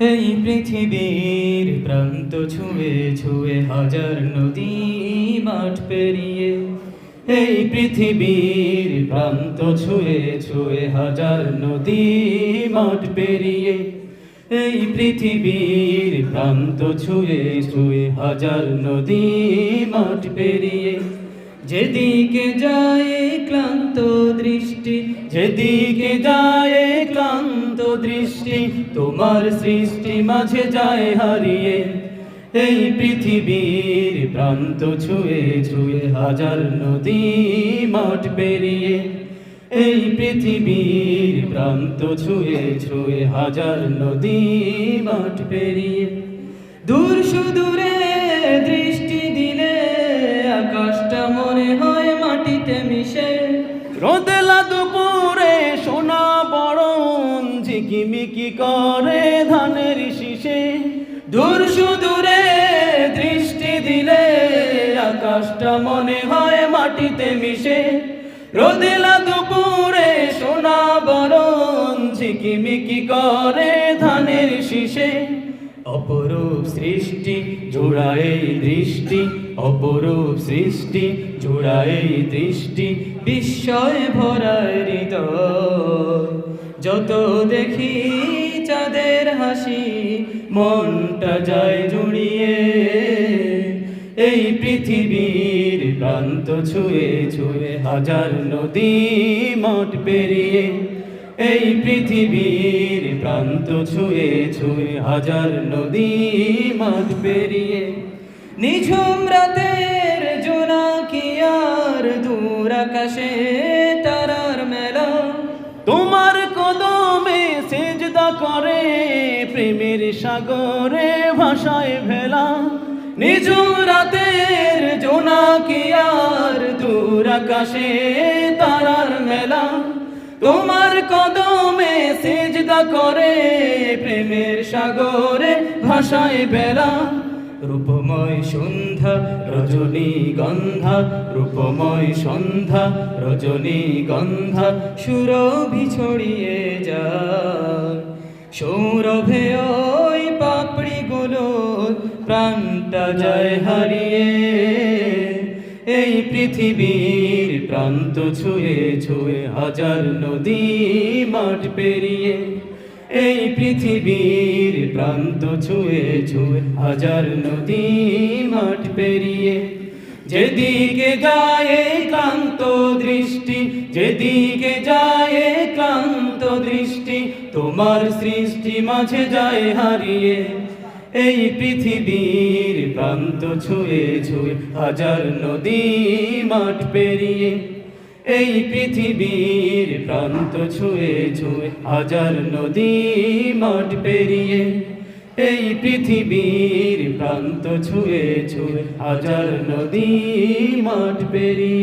এই পৃথিবীর প্রান্ত ছুঁয়ে ছুঁয়ে হাজার নদী মাঠ পেরিয়ে, এই পৃথিবীর প্রান্ত ছুঁয়ে ছুঁয়ে হাজার নদী মাঠ পেরিয়ে, এই পৃথিবীর প্রান্ত ছুঁয়ে ছুঁয়ে হাজার নদী মাঠ পেরিয়ে। যেদিকে যায় ক্লান্ত দৃষ্টি, যেদিকে যায় ক্লান্ত দৃষ্টি, তোমার সৃষ্টি মাঝে যায় হারিয়ে। এই পৃথিবীর প্রান্ত ছুঁয়ে ছুঁয়ে হাজার নদী মাঠ পেরিয়ে, এই পৃথিবীর প্রান্ত ছুঁয়ে ছুঁয়ে হাজার নদী মাঠ পেরিয়ে। দূর সুদূরে দৃষ্টি মনে হয় মাটিতে মিশে। রোদেলা দুপুরে সোনা বরণ ঝিকিমিকি করে ধানের শীষে। দূর সুদূরে দৃষ্টি দিলে আকাশটা মনে হয় মাটিতে মিশে। রোদেলা দুপুরে সোনা বরণ ঝিকিমিকি করে ধানের শীষে। অপরূপ সৃষ্টি, জোড়ায় দৃষ্টি। অপরূপ সৃষ্টি, জোড়ায় দৃষ্টি। বিস্ময় ভরা হৃদয়। যত দেখি চাঁদের হাসি, মনটা যায় জুড়িয়ে। এই পৃথিবীর প্রান্ত ছুঁয়ে ছুঁয়ে হাজার নদী মঠ পেরিয়ে এই পৃথিবীর প্রান্ত ছুঁয়ে ছুঁয়ে হাজার নদী মাঠ পেরিয়ে নিঝুম রাতের জোনাকি আর দূর আকাশে তারার মেলা? তোমার কদমে সেজদা করে প্রেমের সাগরে ভাষায় ভেলা। নিঝুম রাতের জোনাকি আর দূর আকাশে তারার মেলা? তোমার কদমে সেজদা করে, প্রেমের সাগরে ভাষায় বেলা। রূপময় সন্ধ্যা, রজনী গন্ধা, রূপময় সন্ধ্যা, রজনী গন্ধা, সুরভি ছড়িয়ে যায়। সৌরভে ওই পাপড়িগুলো প্রাণটা যায় হারিয়ে, এই পৃথিবীর প্রান্ত ছুঁয়ে ছুঁয়ে হাজার নদী মাঠ পেরিয়ে, এই পৃথিবীর প্রান্ত ছুঁয়ে ছুঁয়ে হাজার নদী মাঠ পেরিয়ে, যেদিকে যায় ক্লান্ত দৃষ্টি, যেদিকে যায় ক্লান্ত দৃষ্টি, তোমার সৃষ্টি মাঝে যায় হারিয়ে। এই পৃথিবীর প্রান্ত ছুঁয়ে ছুঁয়ে হাজার নদী মাঠ পেরিয়ে, এই পৃথিবীর প্রান্ত ছুঁয়ে ছুঁয়ে হাজার নদী মাঠ পেরিয়ে, এই পৃথিবীর প্রান্ত ছুঁয়ে ছুঁয়ে হাজার নদী মাঠ পেরিয়ে।